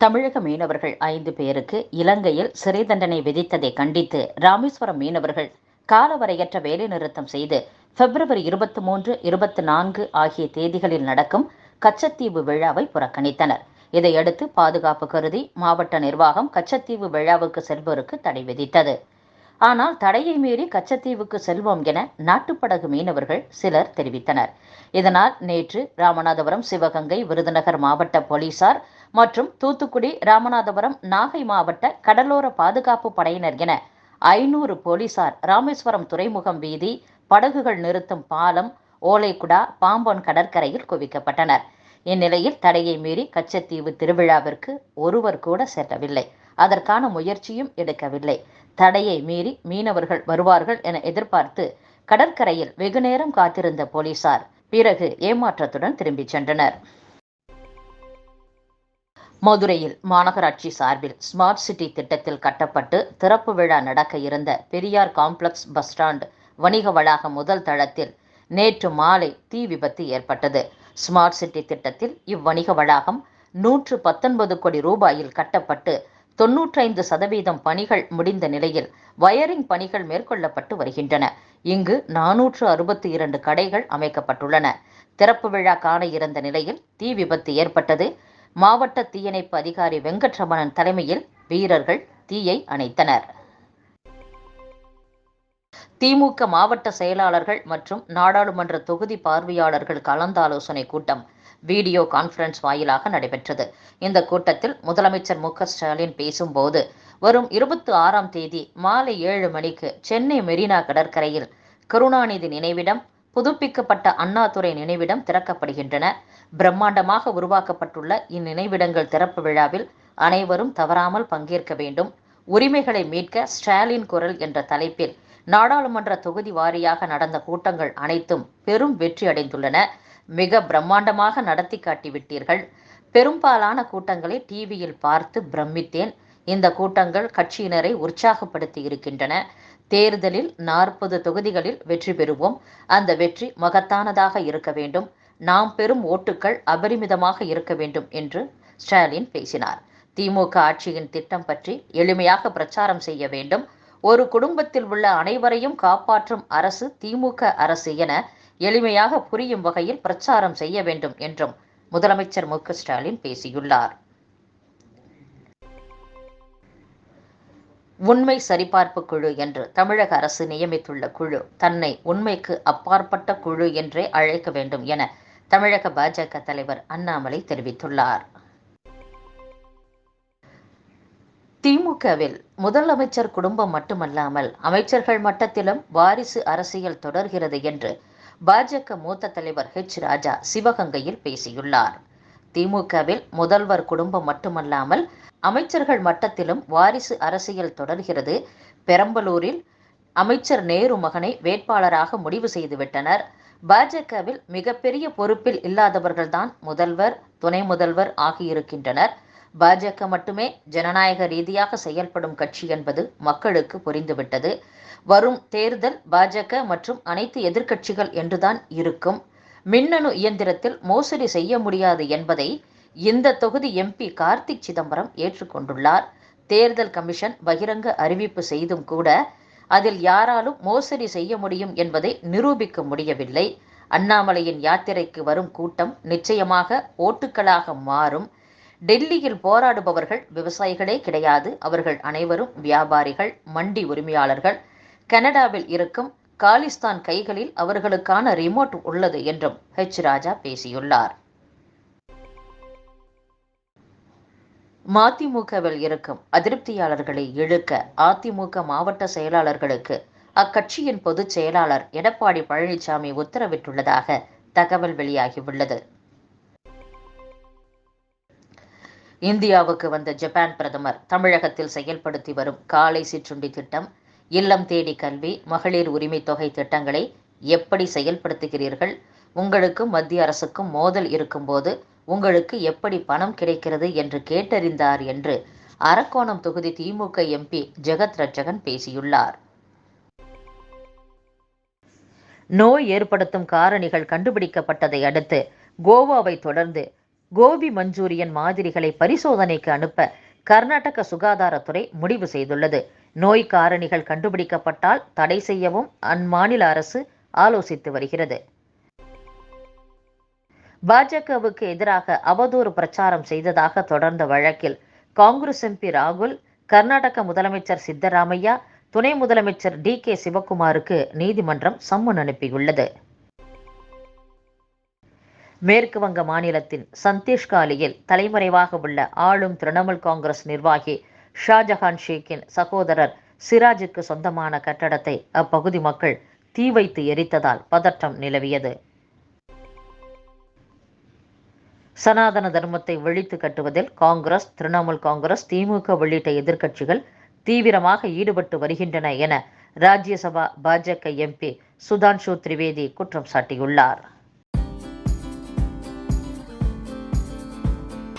தமிழக மீனவர்கள் ஐந்து பேருக்கு இலங்கையில் சிறை தண்டனை விதித்ததை கண்டித்து ராமேஸ்வரம் மீனவர்கள் காலவரையற்ற வேலைநிறுத்தம் செய்து பிப்ரவரி இருபத்தி மூன்று இருபத்தி நான்கு ஆகிய தேதிகளில் நடக்கும் கச்சத்தீவு விழாவை புறக்கணித்தனர். இதையடுத்து பாதுகாப்பு கருதி மாவட்ட நிர்வாகம் கச்சத்தீவு விழாவுக்கு செல்வோருக்கு தடை விதித்தது. ஆனால் தடையை மீறி கச்சத்தீவுக்கு செல்வோம் என நாட்டுப்படகு மீனவர்கள் சிலர் தெரிவித்தனர். இதனால் நேற்று ராமநாதபுரம் சிவகங்கை விருதுநகர் மாவட்ட போலீசார் மற்றும் தூத்துக்குடி ராமநாதபுரம் நாகை மாவட்ட கடலோர பாதுகாப்பு படையினர் என ஐநூறு போலீசார் ராமேஸ்வரம் துறைமுகம் வீதி படகுகள் நிறுத்தும் பாலம் ஓலைக்குடா பாம்பன் கடற்கரையில் குவிக்கப்பட்டனர். இந்நிலையில் தடையை மீறி கச்சத்தீவு திருவிழாவிற்கு ஒருவர் கூட செல்லவில்லை. அதற்கான முயற்சியும் எடுக்கவில்லை. தடையை மீறி மீனவர்கள் வருவார்கள் என எதிர்பார்த்து கடற்கரையில் வெகுநேரம் காத்திருந்த போலீசார் பிறகு ஏமாற்றத்துடன் திரும்பிச் சென்றனர். மதுரையில் மாநகராட்சி சார்பில் ஸ்மார்ட் சிட்டி திட்டத்தில் கட்டப்பட்டு திறப்பு விழா நடக்க இருந்த பெரியார் காம்ப்ளெக்ஸ் பஸ் ஸ்டாண்ட் வணிக வளாகம் முதல் தளத்தில் நேற்று மாலை தீ விபத்து ஏற்பட்டது. ஸ்மார்ட் சிட்டி திட்டத்தில் இவ்வணிக வளாகம் நூற்று பத்தொன்பது கோடி ரூபாயில் கட்டப்பட்டு தொன்னூற்றைந்து சதவீதம் பணிகள் முடிந்த நிலையில் வயரிங் பணிகள் மேற்கொள்ளப்பட்டு வருகின்றன. இங்கு நானூற்று அறுபத்தி இரண்டு கடைகள் அமைக்கப்பட்டுள்ளன. திறப்பு விழா காண இருந்த நிலையில் தீ விபத்து ஏற்பட்டது. மாவட்ட தீயணைப்பு அதிகாரி வெங்கட்ரமணன் தலைமையில் வீரர்கள் தீயை அணைத்தனர். திமுக மாவட்ட செயலாளர்கள் மற்றும் நாடாளுமன்ற தொகுதி பார்வையாளர்கள் கலந்தாலோசனை கூட்டம் வீடியோ கான்பரன்ஸ் வாயிலாக நடைபெற்றது. இந்த கூட்டத்தில் முதலமைச்சர் மு. ஸ்டாலின் பேசும்போது வரும் இருபத்தி ஆறாம் தேதி மாலை ஏழு மணிக்கு சென்னை மெரினா கடற்கரையில் கருணாநிதி நினைவிடம் புதுப்பிக்கப்பட்ட அண்ணாதுரை நினைவிடம் திறக்கப்படுகின்றன. பிரம்மாண்டமாக உருவாக்கப்பட்டுள்ள இந்நினைவிடங்கள் திறப்பு விழாவில் அனைவரும் தவறாமல் பங்கேற்க வேண்டும். உரிமைகளை மீட்க ஸ்டாலின் குரல் என்ற தலைப்பில் நாடாளுமன்ற தொகுதி வாரியாக நடந்த கூட்டங்கள் அனைத்தும் பெரும் வெற்றி அடைந்துள்ளன. மிக பிரம்மாண்டமாக நடத்தி காட்டிவிட்டீர்கள். பெரும்பாலான கூட்டங்களை டிவியில் பார்த்து பிரமித்தேன். இந்த கூட்டங்கள் கட்சியினரை உற்சாகப்படுத்தி இருக்கின்றன. தேர்தலில் நாற்பது தொகுதிகளில் வெற்றி பெறுவோம். அந்த வெற்றி மகத்தானதாக இருக்க வேண்டும். நாம் பெறும் ஓட்டுக்கள் அபரிமிதமாக இருக்க வேண்டும் என்று ஸ்டாலின் பேசினார். திமுக ஆட்சியின் திட்டம் பற்றி எளிமையாக பிரச்சாரம் செய்ய வேண்டும். ஒரு குடும்பத்தில் உள்ள அனைவரையும் காப்பாற்றும் அரசு திமுக அரசு என எளிமையாக புரியும் வகையில் பிரச்சாரம் செய்ய வேண்டும் என்றும் முதலமைச்சர் மு ஸ்டாலின் பேசியுள்ளார். உண்மை சரிபார்ப்பு குழு என்று தமிழக அரசு நியமித்துள்ள குழு தன்னை உண்மைக்கு அப்பாற்பட்ட குழு என்றே அழைக்க வேண்டும் என தமிழக பாஜக தலைவர் அண்ணாமலை தெரிவித்துள்ளார். திமுகவில் முதலமைச்சர் குடும்பம் மட்டுமல்லாமல் அமைச்சர்கள் மட்டத்திலும் வாரிசு அரசியல் தொடர்கிறது என்று பாஜக மூத்த தலைவர் ஹெச் ராஜா சிவகங்கையில் பேசியுள்ளார். திமுகவில் முதல்வர் குடும்பம் மட்டுமல்லாமல் அமைச்சர்கள் மட்டத்திலும் வாரிசு அரசியல் தொடர்கிறது. பெரம்பலூரில் அமைச்சர் நேரு மகனை வேட்பாளராக முடிவு செய்துவிட்டனர். பாஜகவில் மிகப்பெரிய பொறுப்பில் இல்லாதவர்கள்தான் முதல்வர் துணை முதல்வர் ஆகியிருக்கின்றனர். பாஜக மட்டுமே ஜனநாயக ரீதியாக செயல்படும் கட்சி என்பது மக்களுக்கு புரிந்துவிட்டது. வரும் தேர்தல் பாஜக மற்றும் அனைத்து எதிர்க்கட்சிகள் என்றுதான் இருக்கும். மின்னணு இயந்திரத்தில் மோசடி செய்ய முடியாது என்பதை இந்த தொகுதி எம்பி கார்த்திக் சிதம்பரம் ஏற்றுக்கொண்டுள்ளார். தேர்தல் கமிஷன் பகிரங்க அறிவிப்பு செய்தும் கூட அதில் யாராலும் மோசடி செய்ய முடியும் என்பதை நிரூபிக்க முடியவில்லை. அண்ணாமலையின் யாத்திரைக்கு வரும் கூட்டம் நிச்சயமாக ஓட்டுக்களாக மாறும். டெல்லியில் போராடுபவர்கள் விவசாயிகளே கிடையாது. அவர்கள் அனைவரும் வியாபாரிகள் மண்டி உரிமையாளர்கள். கனடாவில் இருக்கும் காலிஸ்தான் கைகளில் அவர்களுக்கான ரிமோட் உள்ளது என்றும் ஹெச் ராஜா பேசியுள்ளார். மதிமுகவில் இருக்கும் அதிருப்தியாளர்களை இழுக்க அதிமுக மாவட்ட செயலாளர்களுக்கு அக்கட்சியின் பொதுச் செயலாளர் எடப்பாடி பழனிசாமி உத்தரவிட்டுள்ளதாக தகவல் வெளியாகியுள்ளது. இந்தியாவுக்கு வந்த ஜப்பான் பிரதமர் தமிழகத்தில் செயல்படுத்தி வரும் காலை சிற்றுண்டி திட்டம் இல்லம் தேடி கல்வி மகளிர் உரிமை தொகை திட்டங்களை எப்படி செயல்படுத்துகிறீர்கள்? உங்களுக்கும் மத்திய அரசுக்கும் மோதல் இருக்கும்போது உங்களுக்கு எப்படி பணம் கிடைக்கிறது என்று கேட்டறிந்தார் என்று அரக்கோணம் தொகுதி திமுக எம்பி ஜெகத் ரட்சகன் பேசியுள்ளார். நோய் ஏற்படுத்தும் காரணிகள் கண்டுபிடிக்கப்பட்டதை அடுத்து கோவாவை தொடர்ந்து கோபி மஞ்சூரியன் மாதிரிகளை பரிசோதனைக்கு அனுப்ப கர்நாடக சுகாதாரத்துறை முடிவு செய்துள்ளது. நோய் காரணிகள் கண்டுபிடிக்கப்பட்டால் தடை செய்யவும் அம்மாநில அரசு ஆலோசித்து வருகிறது. பாஜகவுக்கு எதிராக அவதூறு பிரச்சாரம் செய்ததாக தொடர்ந்த வழக்கில் காங்கிரஸ் எம்பி ராகுல் கர்நாடக முதலமைச்சர் சித்தராமையா துணை முதலமைச்சர் டி கே சிவக்குமாருக்கு நீதிமன்றம் சம்மன் அனுப்பியுள்ளது. மேற்கு வங்க மாநிலத்தின் சந்தீஷ்காலியில் தலைமறைவாக உள்ள ஆளும் திரிணாமுல் காங்கிரஸ் நிர்வாகி ஷாஜஹான் ஷேக்கின் சகோதரர் சிராஜுக்கு சொந்தமான கட்டடத்தை அப்பகுதி மக்கள் தீ வைத்து எரித்ததால் பதற்றம் நிலவியது. சனாதன தர்மத்தை வெளித்து கட்டுவதில் காங்கிரஸ் திரிணாமுல் காங்கிரஸ் திமுக உள்ளிட்ட எதிர்க்கட்சிகள் தீவிரமாக ஈடுபட்டு வருகின்றன என ராஜ்யசபா பாஜக எம்பி சுதான்ஷு திரிவேதி குற்றம் சாட்டியுள்ளார்.